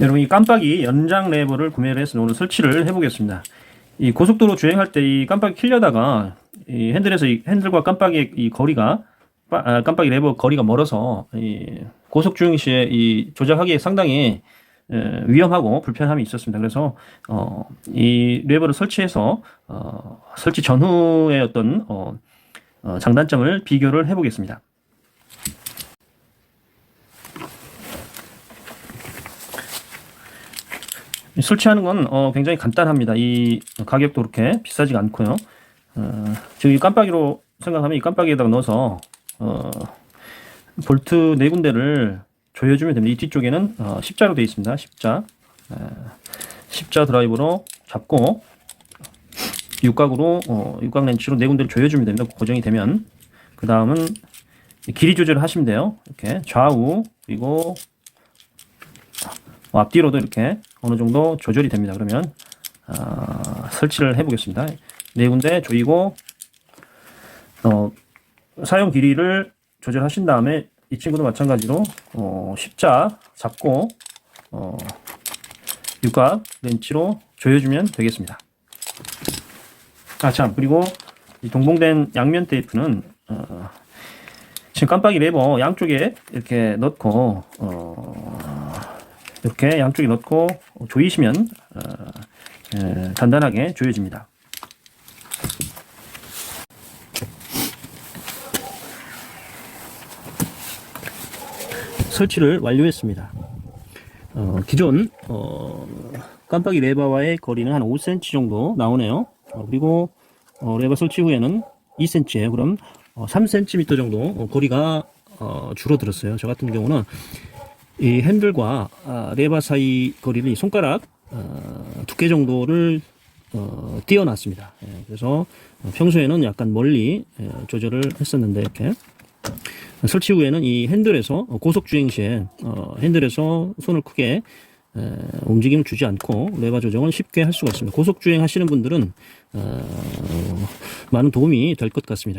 여러분 이 깜빡이 연장 레버를 구매를 해서 오늘 설치를 해보겠습니다. 이 고속도로 주행할 때 이 깜빡이 킬려다가 이 핸들에서 이 핸들과 깜빡이의 이 거리가 빠- 아, 깜빡이 레버 거리가 멀어서 이 고속 주행 시에 이 조작하기에 상당히 에, 위험하고 불편함이 있었습니다. 그래서 어, 이 레버를 설치해서 어, 설치 전후의 어떤 어, 어, 장단점을 비교를 해보겠습니다. 이 설치하는 건 어, 굉장히 간단합니다. 이 가격도 그렇게 비싸지가 않고요. 어, 지금 이 깜빡이로 생각하면 이 깜빡이에다가 넣어서 어, 볼트 네 군데를 조여주면 됩니다. 이 뒤쪽에는 어, 십자로 되어 있습니다. 십자 에, 십자 드라이브로 잡고 육각으로 어, 육각 렌치로 네 군데를 조여주면 됩니다. 고정이 되면 그 다음은 길이 조절을 하시면 돼요. 이렇게 좌우 그리고 어, 앞뒤로도 이렇게 어느 정도 조절이 됩니다. 그러면 아, 설치를 해보겠습니다. 네 군데 조이고 어, 사용 길이를 조절하신 다음에 이 친구도 마찬가지로 어, 십자 잡고 어, 육각 렌치로 조여주면 되겠습니다. 아참 그리고 이 동봉된 양면 테이프는 어, 지금 깜빡이 레버 양쪽에 이렇게 넣고 어, 이렇게 양쪽에 넣고 조이시면 어, 에, 단단하게 조여집니다. 설치를 완료했습니다. 어, 기존 어, 깜빡이 레버와의 거리는 한 5cm 정도 나오네요. 어, 그리고 어, 레버 설치 후에는 2cm예요. 그럼 어, 3cm 정도 어, 거리가 어, 줄어들었어요. 저 같은 경우는 이 핸들과 아, 레바 사이 거리를 이 손가락 어, 두께 정도를 어, 띄어놨습니다. 예, 그래서 어, 평소에는 약간 멀리 예, 조절을 했었는데 이렇게 설치 후에는 이 핸들에서 어, 고속 주행 시에 어, 핸들에서 손을 크게 에, 움직임을 주지 않고 레바 조정을 쉽게 할 수가 있습니다. 고속 주행 하시는 분들은 어, 많은 도움이 될 것 같습니다.